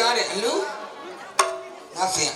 ကြားတယ်အလူငါဖင်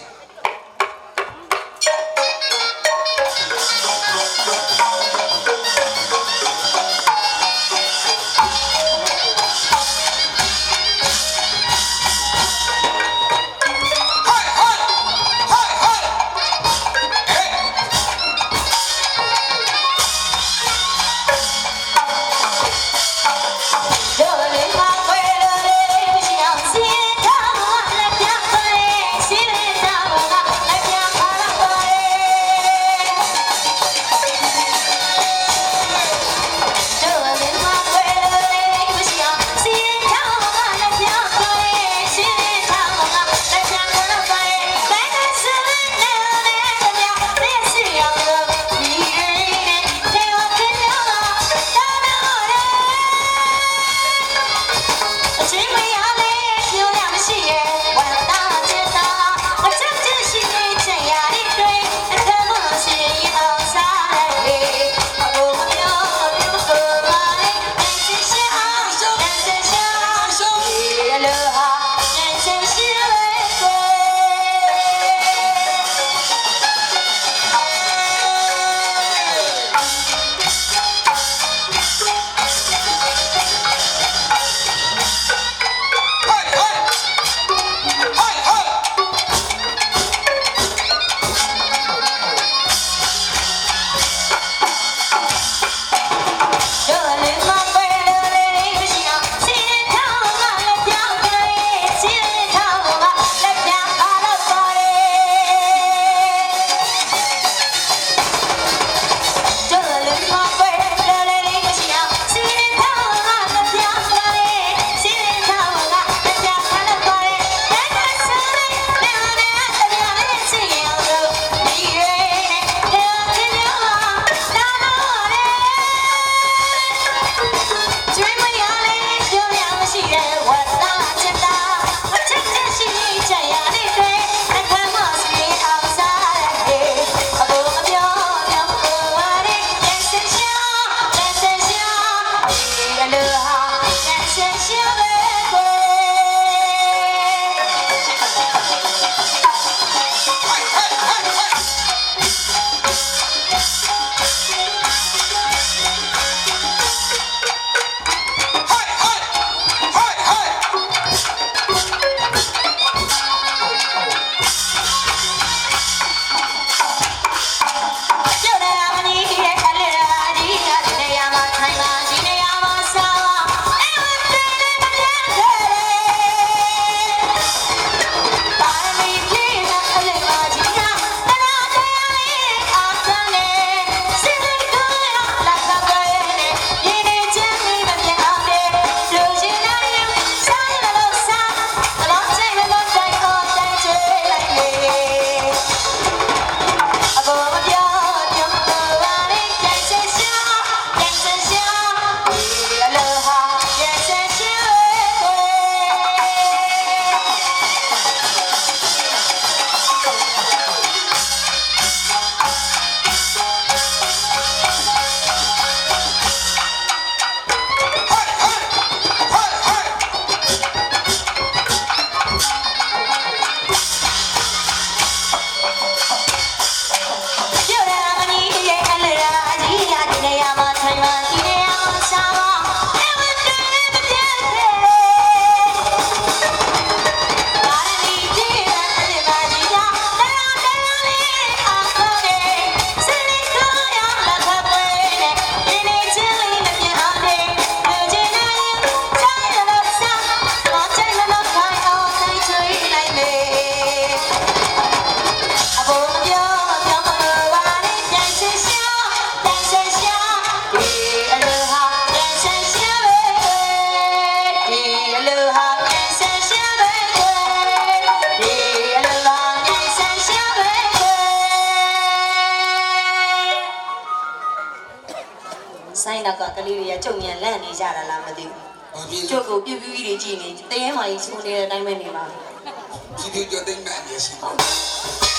လေးတွေကကြုံမြန်လန့်နေကြတာလားမသိဘူးဘာဖြစ်လဲကျုပ်ကိုပြူးပြူးကြီးတွေကြည့်နေတရဲမာကြီးစိုးနေတဲ့အတိုင်းပဲနေပါဘူးကြည့်ကြည့်ကြတဲ့မှန်ရရှိ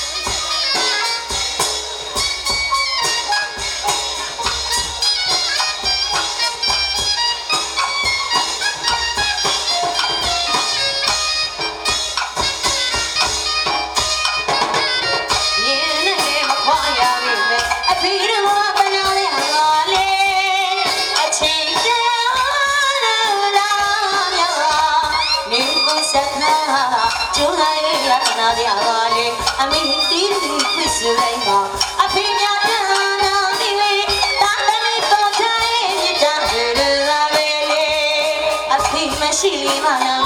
ရတနာရပါလေအမေတီးတီးဖြစ်စလိုက်ပါအဖေများ Shilivana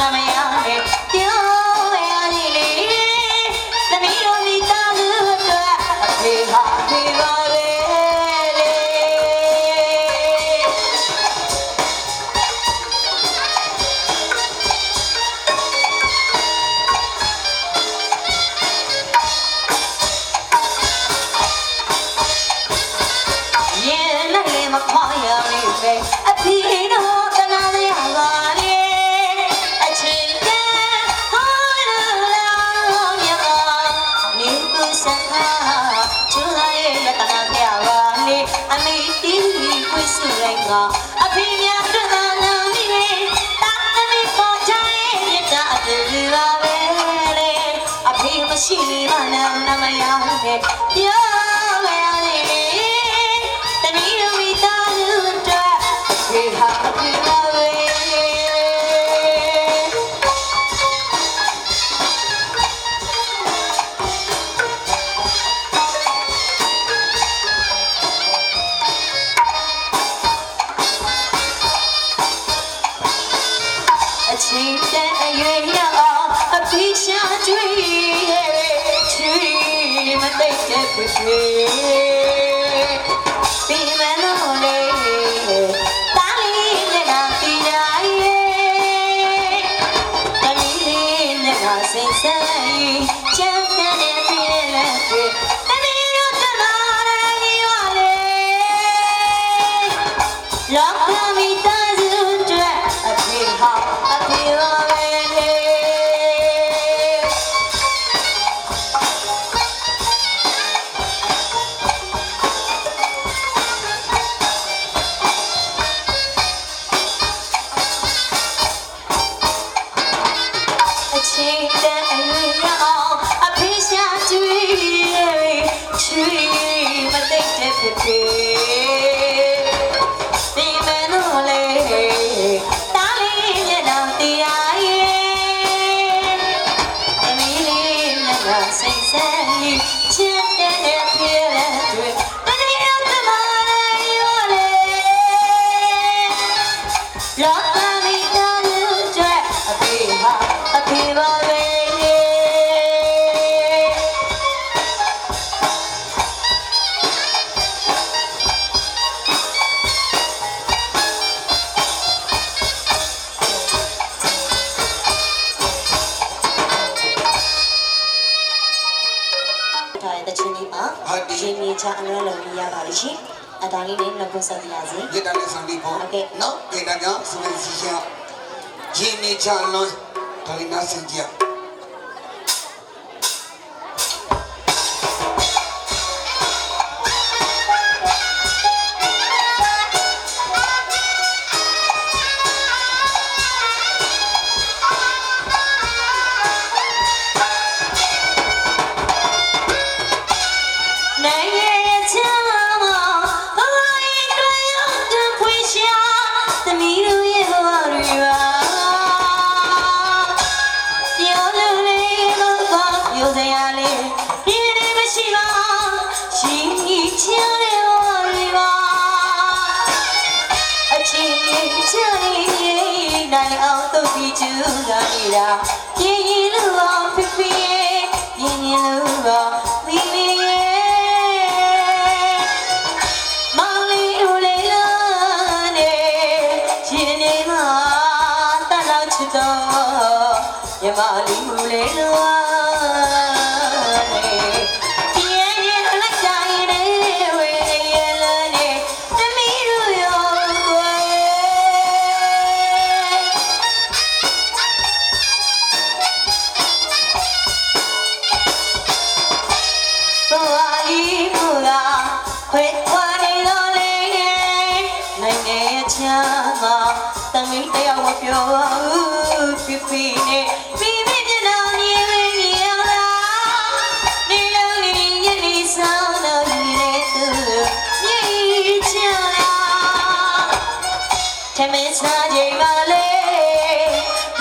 啊。Lakshmi ဖြစ်ဖြစ်ဒီမနူလေးတားလေးမျက်နှာတရားရဲ့သမီးလေးမျက်နှာစိတ်ဆက်လေးချစ်တဲ့ပြေတဲ့တွေ့တကယ်တော့မနိုင်ရောလေလောက ဟုတ်ဒီရှင်ကြီးချအလွဲလုံးကြီးရပါလိမ့်ရှင်အတိုင်းလေးနဲ့ကိုဆက်ပြရစီဒီတန်းနဲ့ဆောင်ပြီးပေါ့နော်ဒီတန်းကြောင့်စူမစီရှင်ဂျင်းနေချအလွဲဒါလေးနားဆင်ကြည့် 有怎样嘞？你那么希望，请你将来我来吧，啊，请你将来来熬到啤酒干你啦，一一路啊，飞飞，一一路啊，飞飞。Yamali Mulelo မင်းစားချိန်ပါလေ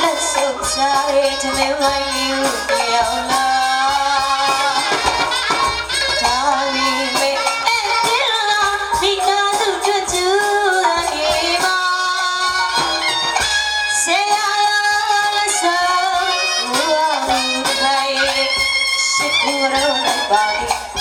လက်ဆုပ်စားရဲတမင်းဝိုင်းလေးကိုပြောင်းလာဒါရီမေအဲ့ဒီလိုမိသားစုကျွတ်ကျူတာနေပါဆေးရလာလက်ဆုပ်ဝါးခိုင်ရှိခိုးရောပါ